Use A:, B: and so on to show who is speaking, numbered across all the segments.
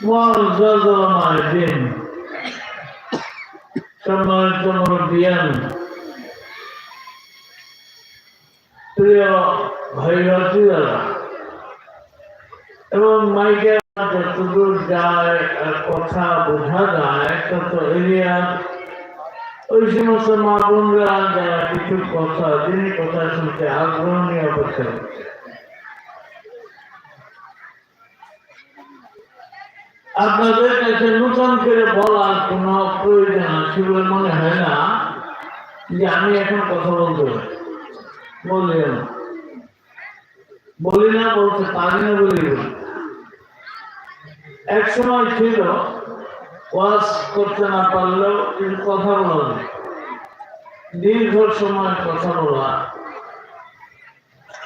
A: ওয়াল দিন সম্মানিত মুরব্বিয়ান প্রিয় ভাই ভাতিদারা এবং মাইকে যতদূর যায় কথা বোঝা যায় তত এরিয়া ওই সমস্ত মা বোনরা যারা কিছু কথা তিনি কথা শুনতে আগ্রহ নিয়ে অপেক্ষা করছে আপনাদের কাছে নতুন করে বলার কোন প্রয়োজন আছে বলে মনে হয় না? যে আমি এখন কথা বলতে বলি না। বলি না বলতে পারি না বলি এক সময় ছিল, ওয়াজ করতে না পারলেও কিন্তু কথা বলা। দীর্ঘ সময় কথা বলা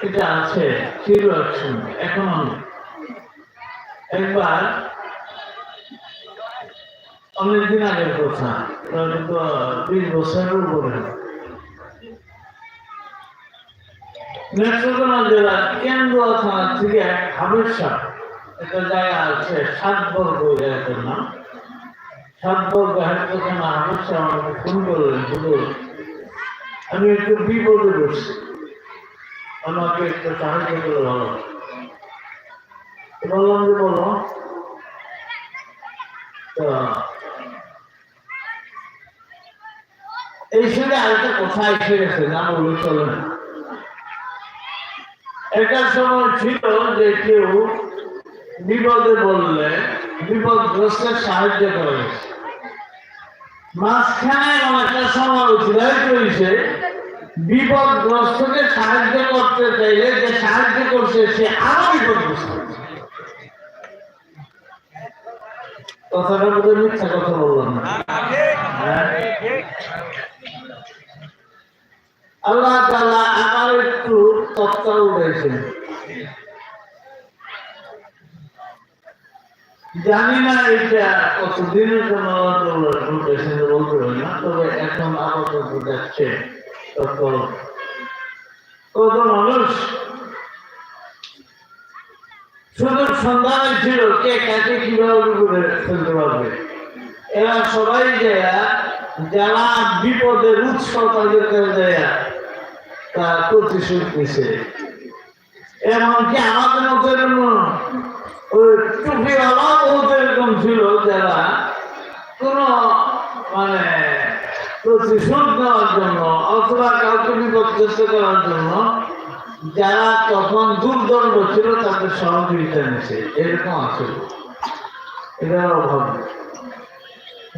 A: এটা আছে, ছিল এক সময়, এখন একবার অনেকদিন আগের কথা। প্রায় তো বিশ বছরের উপরে নেত্রকোনা জেলার কেন্দ্র থানা থেকে হাবেশা একটা জায়গা আছে, সাতবর্গ জায়গাটার নাম। সাতবর্গ হাটকোখানা হাবেশা আমাকে ফোন করলেন হুজুর আমি একটু বিপদে বসছি আমাকে একটু সাহায্য করে ভালো বললাম যে, বলো। তো এই কোথায় গেছে না বলে চলে না একটা সময় ছিল যে কেউ বিপদে বললে বিপদগ্রস্তের সাহায্য করে। মাঝখানে একটা সময় অতিবাহিত হয়েছে। বিপদগ্রস্তকে সাহায্য করতে চাইলে যে সাহায্য করছে সে আরও বিপদগ্রস্ত কথাটা বোধহয় মিথ্যা কথা বললাম না। হ্যাঁ? আল্লাহ তালা আমার একটু তত্ত্ব উঠেছেন। জানি না এটা কতদিনের জন্য উঠেছেন বলতে পারি না, তবে এখন আপাতত যাচ্ছে তত কত মানুষ শুধু সন্ধানে ছিল, কে কাকে কীভাবে করে ফেলতে পারবে। এরা সবাই যায়, যারা বিপদের উৎস তাদের কাছে যায় তার প্রতিশোধ নিছে। এমনকি আমাদের মতো এরকম ওই টুপিওয়ালা বহুত এরকম ছিল যারা কোন মানে প্রতিশোধ নেওয়ার জন্য অথবা কাউকে বিপদগ্রস্ত করার জন্য যারা তখন দুর্দণ্ড ছিল তাদের সহযোগিতা নিছে। এরকম আছে। এটার অভাব।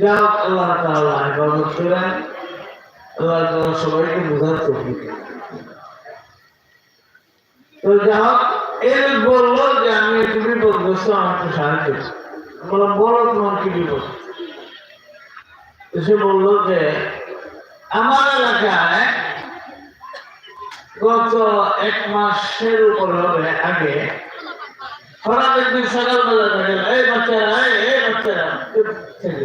A: যা আল্লাহ তাআলা ইবাদত করেন। আল্লাহ তাআলা সবাইকে বোঝার তৌফিক তো যা হোক এর বলল যে আমি একটু বিপদগ্রস্ত আমাকে সাহায্য বললাম বলো তোমার কি বিপদ? সে বলল যে, আমার এলাকায় গত এক মাসের উপরে হবে আগে হঠাৎ একদিন সকালবেলা থেকে এই বাচ্চারা এই বাচ্চারা থেকে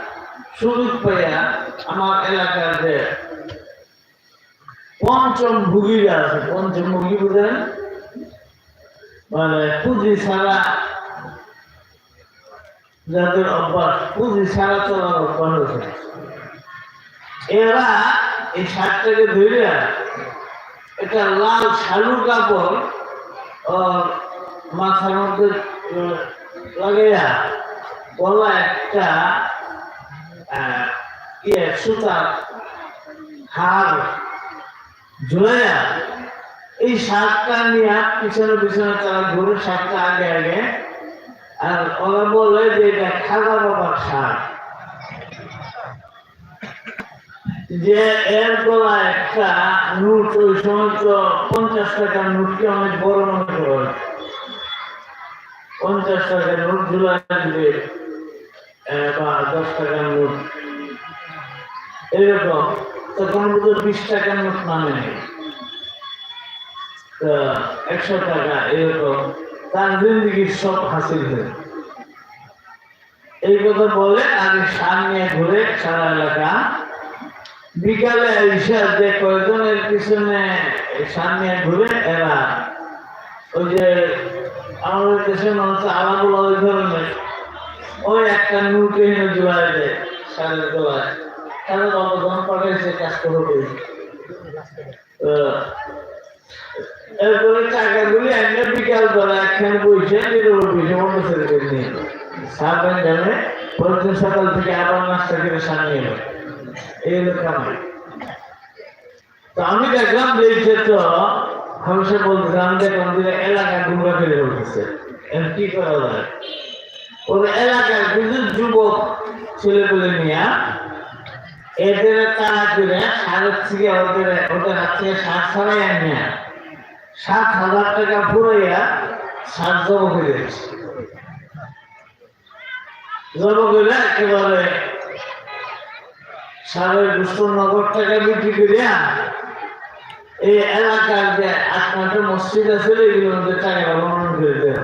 A: সুযোগ পাইয়া আমার এলাকার যে পঞ্চম ভুগিরা আছে, পঞ্চম ভুগি বুঝেন মানে পুঁজি ছাড়া যাদের অভ্যাস, পুঁজি ছাড়া চলার অভ্যাস হয়েছে এরা এই শার্টটাকে ধরে একটা লাল শালু কাপড় মাথার মধ্যে লাগাইয়া গলা একটা সুতার হার ঝুলাইয়া এই শার্টটা নিয়ে পিছনে পিছনে তারা ঘুরে শার্টটা আগে আগে, আর ওরা বলে যে এটা খাজা বাবার শার্ট। যে এর গলা একটা নোট, ওই সময় তো পঞ্চাশ টাকার নোটকে অনেক বড় মনে করে পঞ্চাশ টাকার নোট ঝুলাই দিবে। বা দশ টাকার নোট। এরকম তখন বুঝো বিশ টাকার নোট তো একশো টাকা, এরকম। তার সব হাসিল হয়ে এই কথা বলে আমি সামনে ঘুরে সারা এলাকা বিকালে এসে যে কয়েকজনের পিছনে সামনে ঘুরে এরা ওই যে আমাদের দেশের মানুষ আলাদা ওই ধরনের ওই একটা জোড়ায় দেয় সারের পাঠাইছে, কাজ করবে এরপরে একটা বিকাল অন্য সারবেন জানে প্রতিদিন সকাল থেকে আবার নাস্তা করে সামনে এলো। এই হলো কামাই তো আমি দেখলাম যে এই ক্ষেত্র হামেশা বলতেছে, আমি দেখলাম যে এলাকা গুমরা ফেলে এখন কি করা যায়? ওদের এলাকার কিছু যুবক ছেলে পেলে নিয়ে এদের তারা করে সারের থেকে ওদের ওদের হাত থেকে সার ছাড়াই নিয়ে সাত হাজার টাকা সার করে করে একেবারে সারের টাকা বিক্রি করিয়া এই এলাকার যে আপনার মসজিদ আছে, এগুলোর টাকা করে দেওয়া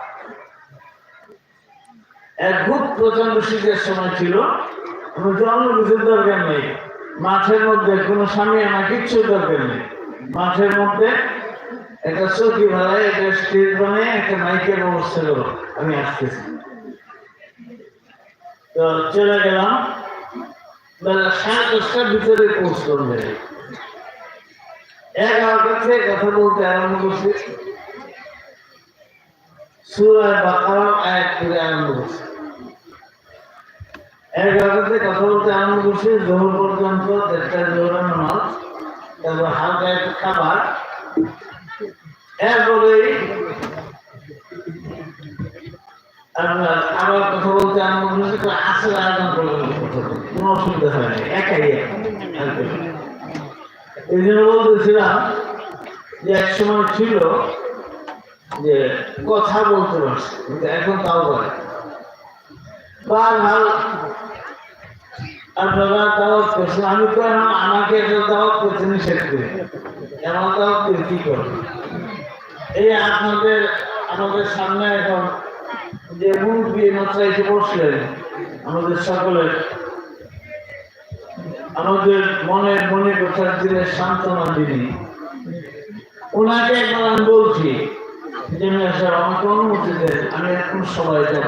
A: এক খুব প্রচণ্ড শীতের সময় ছিল। আমার জন্ম কিছুর দরকার নেই। মাঠের মধ্যে কোনো স্বামী আমার কিচ্ছু দরকার নেই। মাঠের মধ্যে একটা চৌকি ভাড়ায় একটা স্টেজ বানিয়ে, একটা মাইকের ব্যবস্থা করো আমি আসতেছি। তো চলে গেলাম। বেলা সাড়ে দশটার ভিতরে পৌঁছলাম এগারোটা থেকে কথা বলতে আরম্ভ করছি। সুরায় বাকারা এক করে আরম্ভ করছি। এগারোটাতে কথা বলতে করছি জোহর পর্যন্ত দেড়টা জোহরের নামাজ, তারপর হালকা একটা খাবার আপনার আবার কথা বলতে আসলে আয়োজন কোনো অসুবিধা হয় না, একাই এই জন্য বলতেছিলাম যে এক সময় ছিল যে কথা বলতে পারছে কিন্তু এখন তাও করে আমি তো আমাকে নিষেধ করি। এমন এই আপনাদের আমাদের সামনে এখন যে মুরব্বী মাত্রা এসে বসলেন আমাদের সকলের আমাদের মনের মনে কথার দিলে সান্ত্বনা দিনি ওনাকে একবার আমি বলছি, যে আমাকে অনুমতি দেন, আমি এখন সবাই যাব।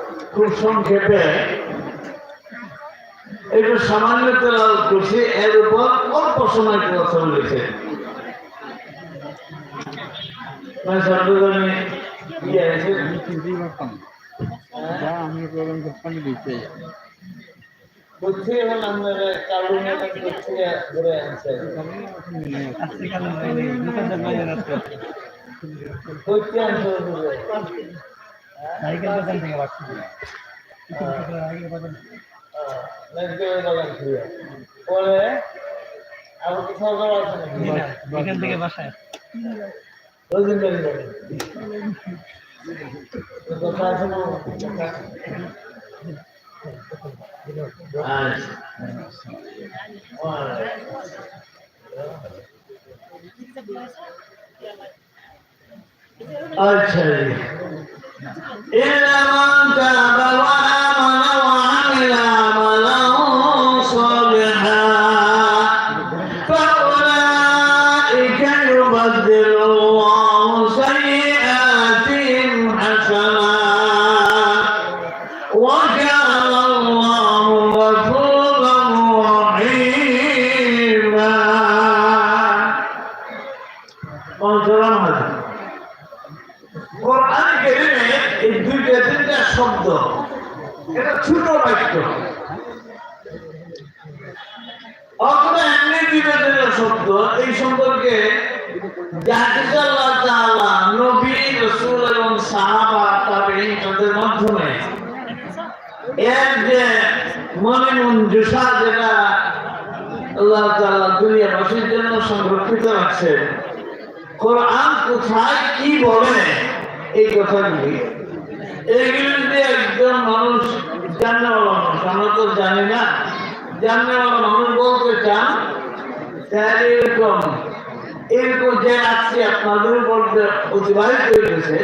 A: খুব সংক্ষেপে একটু সামান্য তেলাল করছি এর উপর অল্প সময় কথা বলেছে মানে
B: সাইকেল দোকান থেকে বাড়ছি
A: বাগান আর
B: থেকে বাসায়।
A: ওই দিন বেরিয়ে যাবে কথা আছে আচ্ছা আচ্ছা। إلا من تاب وآمن وعمل عملا জানেওয়ালা মানুষ বলতে চান, তাহলে এরকম এরকম যে রাত্রি আপনাদের উপর যে অতিবাহিত হইতেছে,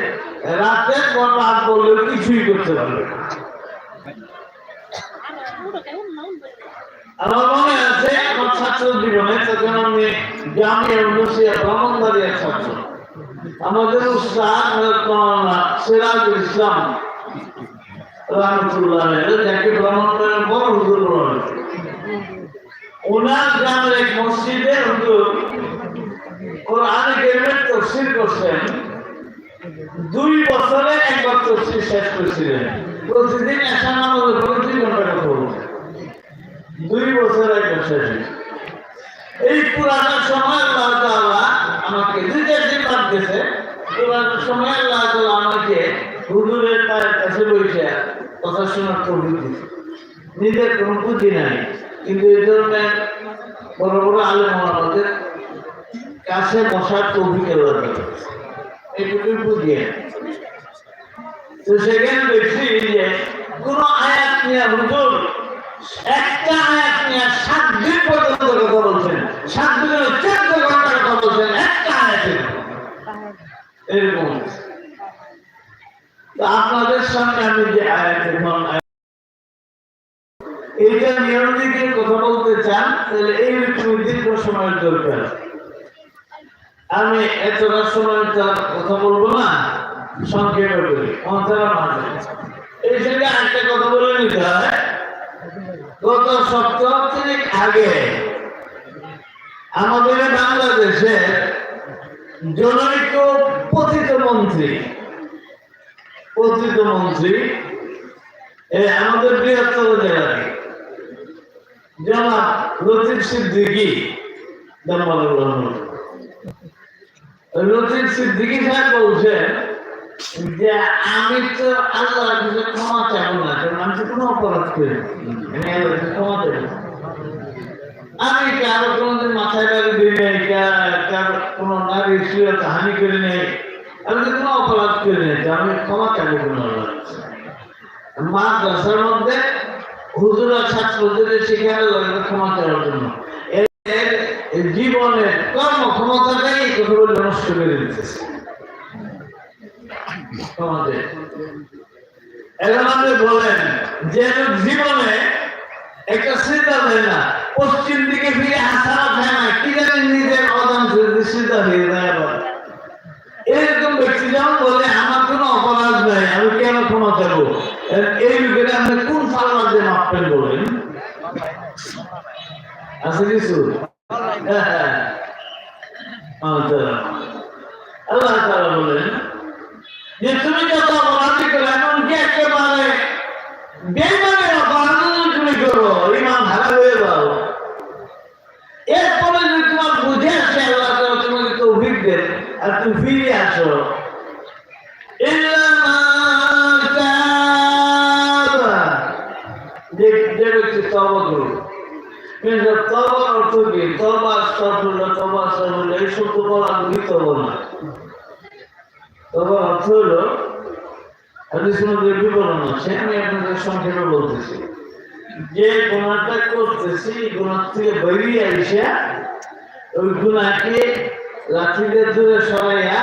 A: রাতের পর রাত বললেও কিছুই করতে পারবে না আমার মনে আছে, আমার ছাত্র জীবনে তখন আমি জামিয়া মুসিয়া ব্রাহ্মণবাড়িয়ার ছাত্র আমাদের উস্তাদ সিরাজুল ইসলাম রহমতুল্লাহ যাকে ব্রাহ্মণবাড়িয়ার বড় হুজুর। ওনার গ্রামের এক মসজিদে কোরআনে কারিমের তাফসীর করছেন। দুই বছরে একবার তফসিল শেষ করেছিলেন। প্রতিদিন এসা নামাজের পরে দুই ঘণ্টা দুই বছর একবার শেষ এই পুরানোর সময় আল্লাহ তাআলা আমাকে দুই চার পুরানোর সময় আল্লাহ তাআলা আমাকে হুজুরের পায়ের কাছে কথা শোনার তৌফিক দিয়েছে। নিজের কোনো বুদ্ধি নাই। কিন্তু এই ধরনের বড় বড় আলেম আমাদের কাছে বসার তৌফিক আল্লাহ দিয়েছে বুঝিয়ে। তো সেখানে দেখছি যে কোন আয়াত নিয়ে হুজুর, একটা আয়াত নিয়ে সাত দিন পর্যন্ত কথা সাত দিনের চোদ্দ ঘণ্টা একটা আয়াতে এরকম। আপনাদের সামনে আমি যে আয়াত এখন এইটা নিয়ম দিকে কথা বলতে চান, তাহলে এই দীর্ঘ সময়ের দরকার। আমি এতটা সময় তার কথা বলব না, সংক্ষেপে করি অন্তরা মাঝে এই একটা কথা বলে নিতে হয়। গত সপ্তাহ তিনেক আগে আমাদের বাংলাদেশে জনৈক পতিত মন্ত্রী পতিত মন্ত্রী আমাদের বৃহত্তর জেলায় জনাব লতিফ সিদ্দিকী লতিফ সিদ্দিকী সাহেব বলছেন যে, আমি তো আল্লাহর কাছে ক্ষমা চাবো না, কারণ আমি কোনো অপরাধ করি। আমি আল্লাহর কাছে ক্ষমা চাই। আমি কারও কোনোদিন মাথায় বাড়ি দিই নাই কারও কোনো নারী শ্লীলতা হানি করি নাই আমি তো কোনো অপরাধ করি নাই আমি ক্ষমা চাবো কোনো। মাদ্রাসার মধ্যে হুজুরা, ছাত্রদের শিখানো লাগে ক্ষমা চাওয়ার জন্য। এর জীবনের কর্ম ক্ষমতাটাই এই কথা বলে নষ্ট করে দিতেছে বলেন, যে জীবনে একটা চিন্তা দেয় না, পশ্চিম দিকে ফিরে হাসানা খায় না, কি জানি নিজের অদান চিন্তা হয়ে যায় আবার। এরকম ব্যক্তি যেমন বলে, আমার কোনো অপরাধ নাই, আমি কেন ক্ষমা চাবো? এই লোকেরা আপনি কোন সালমার যে মাপবেন বলেন? আছে কিছু। আল্লাহ তাআলা বলেন, যে তুমি যত অপরাধী করো এমনকি একেবারে বেমানের অপরাধ তুমি করো ইমান হারা হয়ে যাও। এরপরে যদি তোমার বুঝে আসে আল্লাহ তোমাকে তৌফিক দেন, আর তুমি ফিরে আসো। তবার অর্থ কি তবা আস্তাগফিরুল্লাহ তবা আস্তাগফিরুল্লাহ এই শব্দ বলা গুলি তবা না। তবার অর্থ হলো, আমি কোনো বিবরণ আছে আমি আপনাদের সংক্ষেপে বলতেছি। যে গুণাটা করতেছি গুণার থেকে বেরিয়ে আইসা, ওই গুণাকে লাঠিদের দূরে সরাইয়া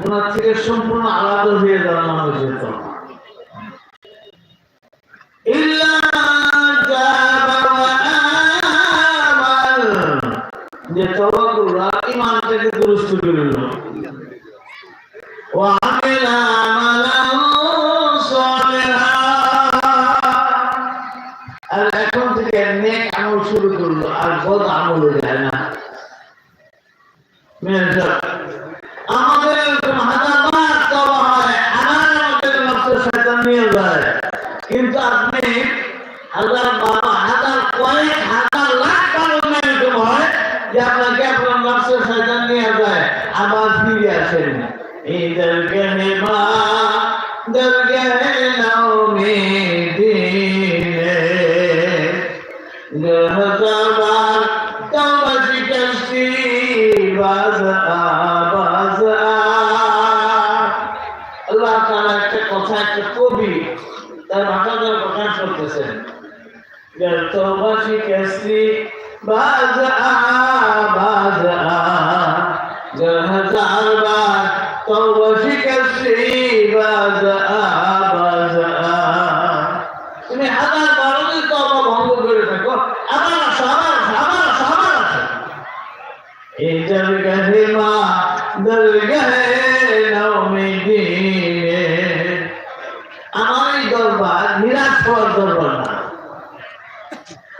A: গুণার থেকে সম্পূর্ণ আলাদা হয়ে যাওয়া মানুষের তো ইল্লা যে তবা করল ইমানটাকে দুরুস্ত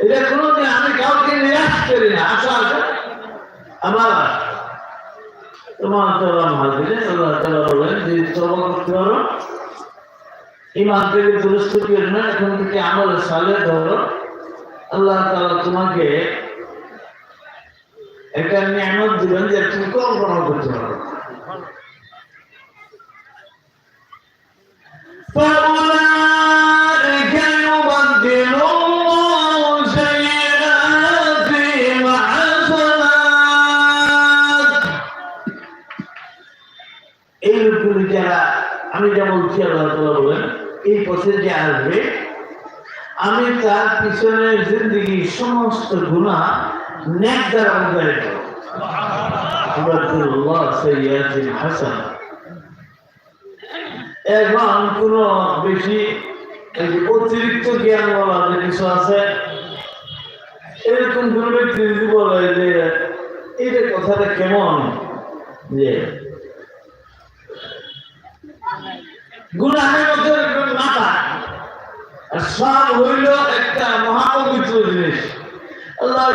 A: এটা কোনোদিন আমি কাউকে নিরাশ করি না আসো আসো আমার আসো। তোমার তোরা মাঝে আল্লাহ তাআলা বলেন যে তবা করতে পারো ইমান থেকে দুরস্ত করে না এখন থেকে আমল সালে ধরো আল্লাহ তাআলা তোমাকে একটা নিয়ামত দিবেন যে তুমি কল্পনা করতে পারো فأولئك বলছি আল্লাহ তাআলা বলেন এই পথে যে আসবে। আমি তার পিছনে জিন্দগি সমস্ত গুণা নেক দ্বারা উদ্ধারিত হাসান। কোন বেশি অতিরিক্ত জ্ঞান বলা যে কিছু আছে, এরকম কোন ব্যক্তি যদি বলে যে এটা কথাটা কেমন যে গুণাহের মধ্যে এরকম না থাকে আর সব হইল একটা মহাপবিত্র জিনিস। আল্লাহ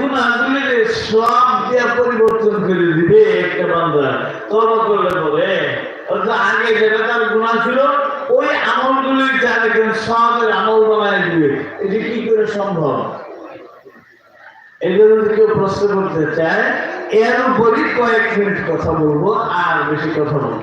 A: গুনাহগুলির সব দিয়া পরিবর্তন করে দিবে একটা করলে অর্থাৎ আগে যেটা তার গুনাহ ছিল, ওই আমলগুলি যা দেখেন সবের আমল বানায় দিবে, এটি কি করে সম্ভব? এগুলো যদি কেউ প্রশ্ন করতে চায়, এর উপরই কয়েক মিনিট কথা বলব, আর বেশি কথা বলব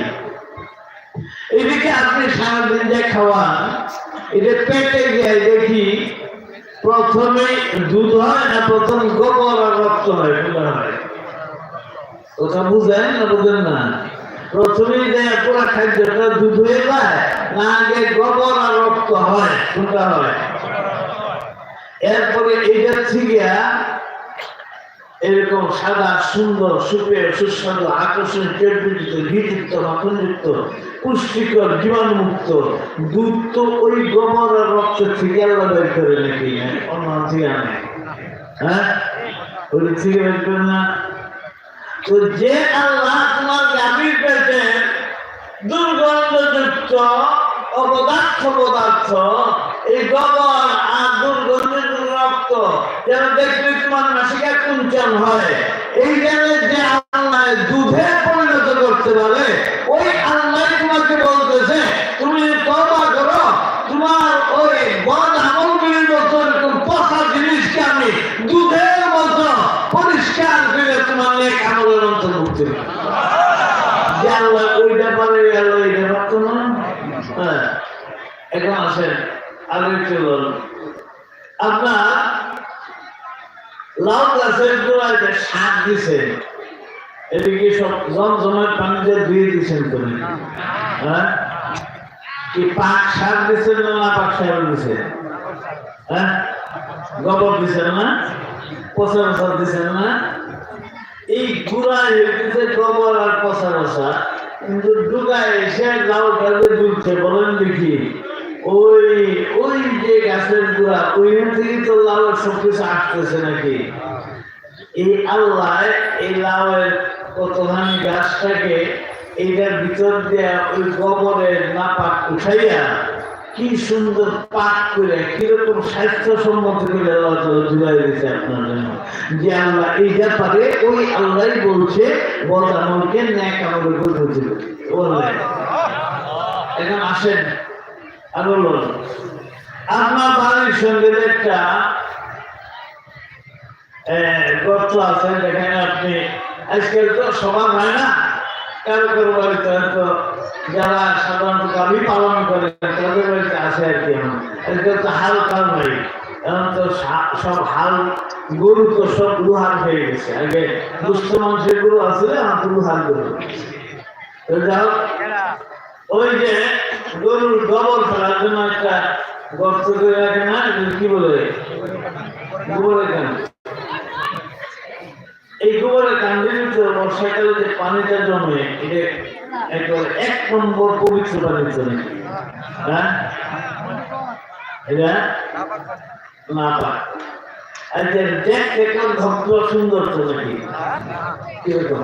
A: আপনি সারাদিন যে খাওয়ান এটা পেটে গিয়ে দেখি প্রথমে দুধ হয় না, প্রথম গোবর আর রক্ত হয় কোনটা হয়। কথা বুঝেন না বুঝেন না? প্রথমেই যে পুরা খাদ্যটা দুধ হয়ে যায়, না আগে গোবর আর রক্ত হয় কোনটা হয়। এরপরে এইটা থেকে এরকম সাদা, সুন্দর সুপে সুস্বাদু আকর্ষণ চর্বিযুক্ত ঘিযুক্ত মাখনযুক্ত পুষ্টিকর, জীবাণুমুক্ত দুধ তো ওই গোবর রক্ত থেকে আল্লাহ বের করে নাকি? অন্য হ্যাঁ? ওই থেকে বের করে না? তো যে আল্লাহ তোমার গাভীর পেটে দুর্গন্ধযুক্ত অপদার্থ পদার্থ, এই গোবর আর দুর্গন্ধযুক্ত যেন তোমার নাসিকা কুঞ্চন হয়। এই যে আল্লাহ দুধে পরিণত করতে পারে, ওই আল্লাহ তোমাকে বলতেছে, তুমি তবা করো। তোমার ওই বদ আমলগুলির জিনিসকে আমি দুধের মতো পরিষ্কার করে তোমার নেক আমলের অন্তর্ভুক্ত আল্লাহ ওইটা পারে আল্লাহ এইটা পারতো না? হ্যাঁ। এখন আসেন আগে চলুন আপনার লাউ গাছের গোড়ায় সার দিছে। এদিকে সব জমজমের পানিতে দিয়ে দিছেন তুমি হ্যাঁ? কি পাক সার দিছেন না না পাক সার দিছে হ্যাঁ? গোবর দিছেন না? পচা পচা দিছেন না? এই গুড়ায় হইতেছে গোবর আর পচা পচা কিন্তু ডুগায় এসে লাউটা যে দুলছে বলেন দেখি। ওই ওই যে গাছের থেকে তো আসতেছে নাকি? এই আল্লাহ, এই লাউয়ের কতখানি গাছটাকে এইটার ভিতর ওই গোবরের নাপাক উঠাইয়া কি সুন্দর পাক করে কীরকম স্বাস্থ্যসম্মত করে আল্লাহ আপনার জন্য। যে আল্লাহ এইটা পারে ওই আল্লাহই বলছে ন্যাক এখন আসেন। বলুন আপনার বাড়ির সঙ্গে একটা গর্ত আছে যেখানে আপনি আজকাল তো সবার হয় না। কারও কারও বাড়িতে হয়তো যারা সাধারণত গাভী পালন করে তাদের বাড়িতে আসে আর কি আজকাল তো হাল কাল নাই। এখন তো সব হাল গরু তো সব লুহার হয়ে গেছে। আগে দুষ্ট মানুষের গরু আছে তো লুহার গরু। যাই হোক, ওই যে গরুর গোবর ফেলার জন্য একটা গর্ত করে রাখে না কি বলে? গোবরের কেন এই গোবরের কাণ্ডের ভিতরে বর্ষাকালে যে পানিটা জমে, এটা এক নম্বর পবিত্র পানি চলে হ্যাঁ? ভক্ত সুন্দর তো নাকি? কীরকম।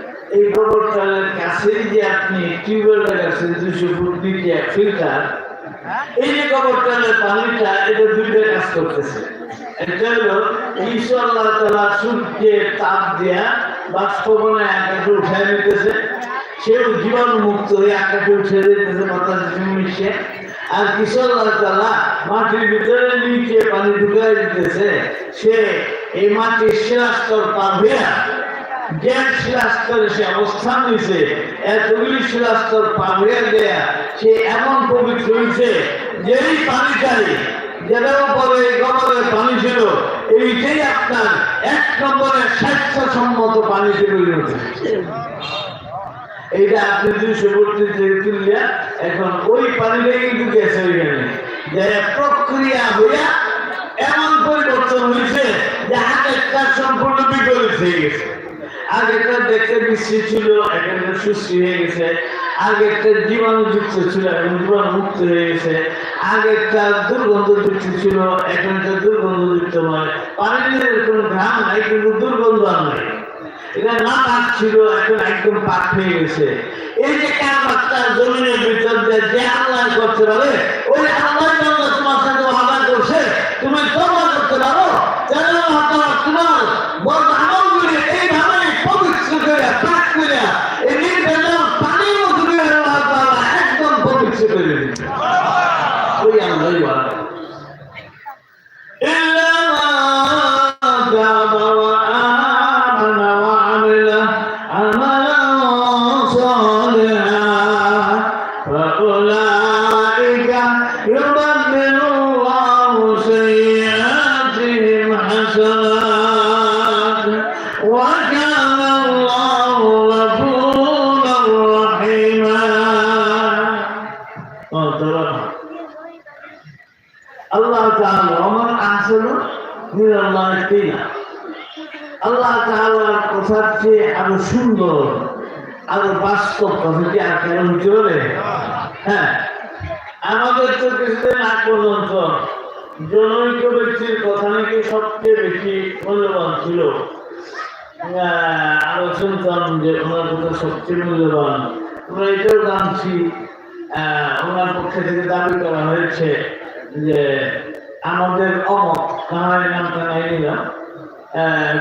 A: এই গোবরটার কাছে যে আপনি টিউবওয়েলটা কাছে দুশো ফুট ফিল্টার এই যে পানিটা এটা দুইটা কাজ করতেছে। হলো ঈশ্বর আল্লাহ তালা সূর্যে তাপ দেয়া বাষ্পবনে আকাশে উঠায় নিতেছে। সেও জীবাণু মুক্ত হয়ে আকাশে উঠে যেতেছে বাতাস মিশে আর কিশোর আল্লাহ তালা মাটির ভিতরে নিচে পানি ঢুকাই দিতেছে। সে এই মাটির শিলাস্তর পার হইয়া শিলাস্তরে সে অবস্থান এতগুলি শিলাস্তর দেয়া সে এমন পবিত্র হয়েছে যে এই পানিটাই যেটার উপরে গবরের পানি ছিল, এইটাই আপনার এক নম্বরের স্বাস্থ্যসম্মত পানি ছিল এইটা আপনি ভর্তি থেকে তুললিয়া এখন ওই পানিটাই কিন্তু গেছে ওইখানে যে প্রক্রিয়া হইয়া এমন পরিবর্তন হয়েছে যে আগেরটা সম্পূর্ণ বিপরীত হয়ে গেছে। আগেরটা দেখতে বিশ্রী ছিল, এখন সুশ্রী হয়ে গেছে। আগেরটা জীবাণুযুক্ত ছিল, এখন জীবাণু মুক্ত হয়ে গেছে। আগেরটা দুর্গন্ধযুক্ত ছিল, এখন এটা দুর্গন্ধযুক্ত নয়। পানির কোনো ঘাম নাই, কিন্তু দুর্গন্ধ আর নাই। এটা না পাক ছিল, এখন একদম পাক হয়ে গেছে। এই যে কারবারটা জমিনের ভিতর যে আল্লাহ করতে পারে, ওই আল্লাহ তোমার সাথে করছে, তুমি তবা করতে পারো। তাআলা তোমার বড় আমরা শুনতাম যে ওনার কথা সবচেয়ে মূল্যবান। আমরা এটাও জানছি ওনার পক্ষ থেকে দাবি করা হয়েছে যে আমাদের অমক কাহাই নাম কাহাই নিলাম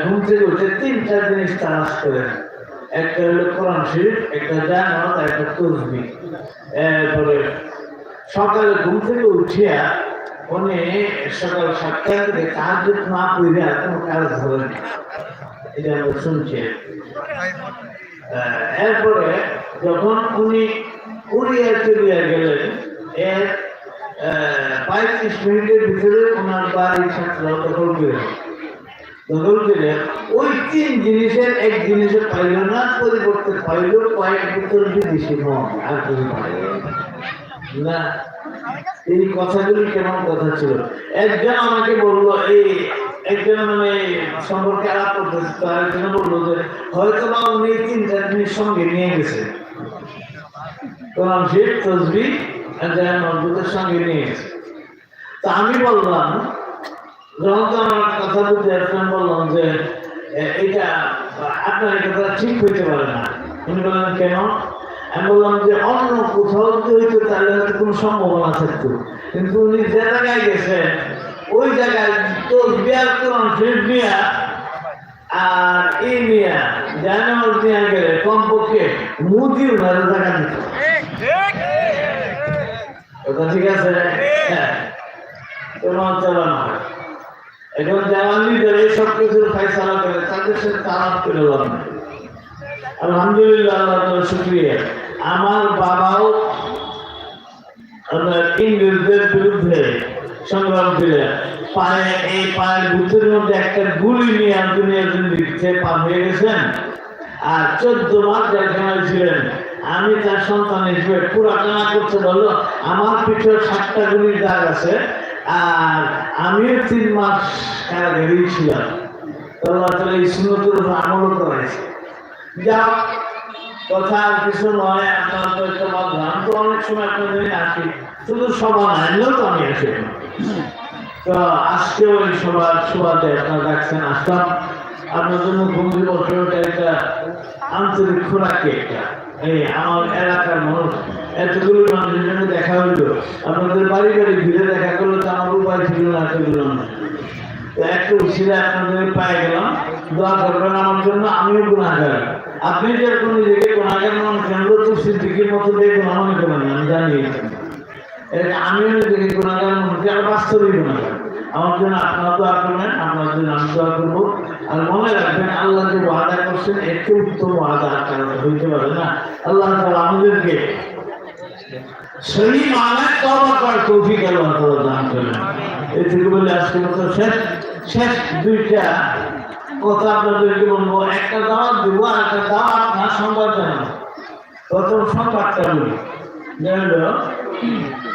A: ঘুম থেকে উঠে তিনটা জিনিস তালাশ করেন। একটা হলো কোরআন শরীফ, একটা জানাত একটা তসবি এরপরে সকালে ঘুম থেকে উঠিয়া উনি সকাল সাতটা থেকে কাজ না করিয়া কোনো কাজ ধরেন। এটা আমরা শুনছি। আহ, এরপরে যখন উনি উড়িয়া চলিয়া গেলেন এর পঁয়ত্রিশ মিনিটের ভিতরে ওনার বাড়ি ছাত্ররা দখল দখল করে ওই তিন জিনিসের এক পাইল না পরিবর্তে পাইল কয়েক আর কিছু। না এই কথাগুলি কেমন কথা ছিল? একজন আমাকে বলল এই একজন মানে সম্পর্কে যে হয়তো সঙ্গে নিয়ে গেছে। আমি বললাম আমার কথা আসলাম, বললাম যে এটা আপনার কথা ঠিক হইতে পারে না। উনি বললেন, কেন? আমি বললাম যে, অন্য কোথাও তাহলে কোনো সম্ভাবনা থাকতো। কিন্তু উনি যে জায়গায় গেছেন ওই জায়গায় তো বিয়ার কোরআন শরীফ আর এই গেলে কমপক্ষে মুদি দিত। ঠিক আছে? তোমার চালানো হয়। এখন সব কিছুর ফাইসালা করে তাদের সাথে তালাপ করে আলহামদুলিল্লাহ, আল্লাহ তাআলা আমার বাবাও আমি তার সন্তান হিসেবে পুরা টানা করতে বলল, আমার পিঠে সাতটা গুলির দাগ আছে, আর আমিও তিন মাস কারাগারেই ছিলাম। আমলও করেছে। যা কথা আর কিছু নয়, আপনার তো একটা মাধ্যম তো অনেক সময় আপনাদের আসি। শুধু সভা না তো আমি আসি। তো আজকে ওই সবার আসলাম। বন্ধু বছরটা একটা খোরাকি একটা? এই আমার এলাকার মানুষ, এতগুলো মানুষের জন্য দেখা হইল। আপনাদের বাড়ি বাড়ি ঘিরে দেখা করল তো আমার উপায় ছিল না একটু ছিল আপনাদের পায়ে গেলাম। দোয়া করবেন আমার জন্য, আমিও গুণাগার। আপনি যেরকম নিজেকে গুণাগার মনে করেন তো মতো আমি জানি আমিও নিজেকে গুণাগার মনে আর বাস্তবিক গুণাগার। আমার জন্য আপনারা দোয়া করবেন, আপনার জন্য আমি দোয়া করব। আর মনে রাখবেন, আল্লাহ যে ওয়াদা করছেন একটু উত্তম ওয়াদা আর কারও হইতে না। আল্লাহ তাআলা আমাদেরকে সহি মানায় তবা করার তৌফিক আল্লাহ তাআলা দান বলে আজকে মতো শেষ। শেষ দুইটা কথা আপনাদেরকে বলব। একটা দাওয়াত দিব আর সংবাদ জানাব প্রথম সংবাদটা বলি।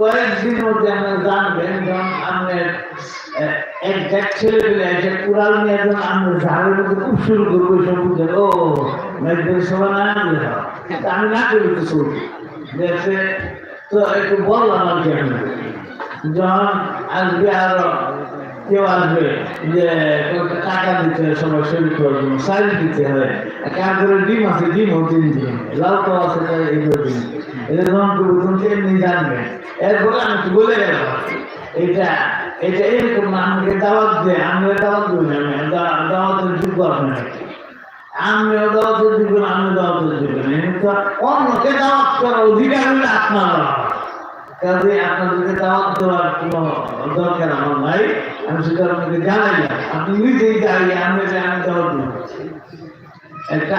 A: কয়েকদিন মধ্যে আপনারা জানবেন যখন আপনার এক ছেলে পেলে একটা কুড়াল নিয়ে যখন আমরা ঝাড়ের মধ্যে খুব শুরু করব বুঝে, ও মেঘদের সবাই না হয়। আমি না করি তো শুরু দেখে তো একটু বললাম আর আমি। যখন আসবে আরও কেউ আসবে যে টাকা দিতে সবাই শরীর করার জন্য সাইজ দিতে হবে কার করে ডিম আছে, ডিম দিন। লাউ তো আছে দিন এটা যখন এটা এটা এরকম আমাকে দাওয়াত দিয়ে আমরা দাওয়াত দিই আমি দাওয়াতের যোগ্য আপনার। আমিও দাওয়াতের দিব না আমি দাওয়াতের দিব না। কিন্তু অন্যকে দাওয়াত অধিকার হলে আপনার কাজে দাওয়াত দেওয়ার কোনো দরকার আমার নাই। আমি সেটা আপনাকে জানাই, আপনি নিজেই যাই আমি আমি দাওয়াত দিব একটা